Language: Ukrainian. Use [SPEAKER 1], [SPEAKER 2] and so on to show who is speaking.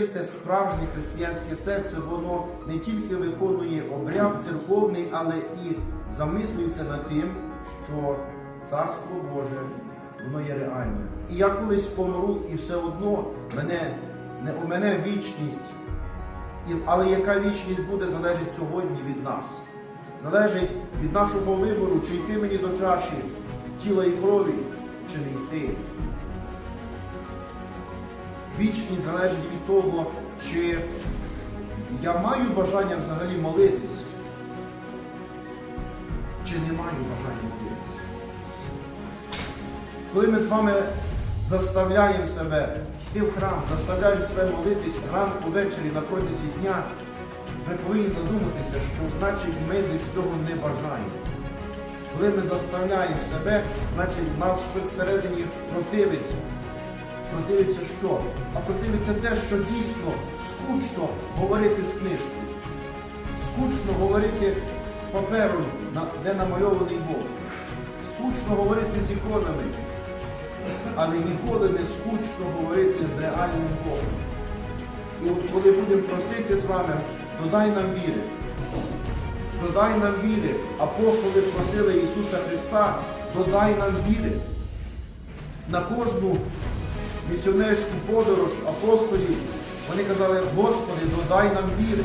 [SPEAKER 1] Чисте справжнє християнське серце, воно не тільки виконує обряд церковний, але і замислюється над тим, що Царство Боже воно є реальне. І я колись помру, і все одно мене не у мене вічність, але яка вічність буде, залежить сьогодні від нас. Залежить від нашого вибору, чи йти мені до чаші тіла і крові, чи не йти. Вічність залежить від того, чи я маю бажання взагалі молитись, чи не маю бажання молитись. Коли ми з вами заставляємо себе йти в храм, заставляємо себе молитись ранку, ввечері на протязі дня, ми повинні задуматися, що значить ми десь цього не бажаємо. Коли ми заставляємо себе, значить нас щось всередині противиться. Противиться що? А противиться те, що дійсно скучно говорити з книжкою. Скучно говорити з папером, де намальований Бог. Скучно говорити з іконами. Але ніколи не скучно говорити з реальним Богом. І от коли будемо просити з вами, додай нам віри. Додай нам віри. Апостоли просили Ісуса Христа, додай нам віри. На кожну місіонерську подорож апостолів вони казали, Господи, додай нам віри.